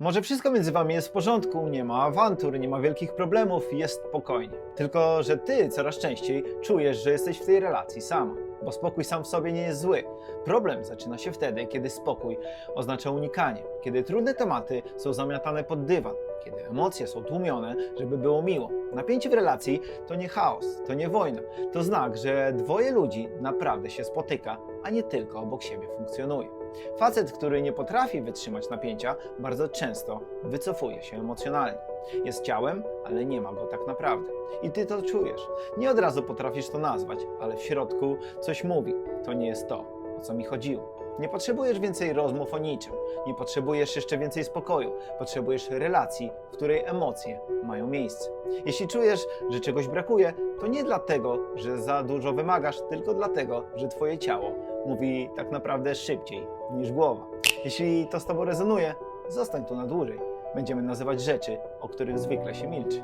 Może wszystko między wami jest w porządku, nie ma awantur, nie ma wielkich problemów, jest spokojnie. Tylko, że ty coraz częściej czujesz, że jesteś w tej relacji sama. Bo spokój sam w sobie nie jest zły. Problem zaczyna się wtedy, kiedy spokój oznacza unikanie, kiedy trudne tematy są zamiatane pod dywan, kiedy emocje są tłumione, żeby było miło. Napięcie w relacji to nie chaos, to nie wojna. To znak, że dwoje ludzi naprawdę się spotyka, a nie tylko obok siebie funkcjonuje. Facet, który nie potrafi wytrzymać napięcia, bardzo często wycofuje się emocjonalnie. Jest ciałem, ale nie ma go tak naprawdę. I ty to czujesz. Nie od razu potrafisz to nazwać, ale w środku coś mówi. To nie jest to, o co mi chodziło. Nie potrzebujesz więcej rozmów o niczym. Nie potrzebujesz jeszcze więcej spokoju. Potrzebujesz relacji, w której emocje mają miejsce. Jeśli czujesz, że czegoś brakuje, to nie dlatego, że za dużo wymagasz, tylko dlatego, że twoje ciało mówi tak naprawdę szybciej niż głowa. Jeśli to z tobą rezonuje, zostań tu na dłużej. Będziemy nazywać rzeczy, o których zwykle się milczy.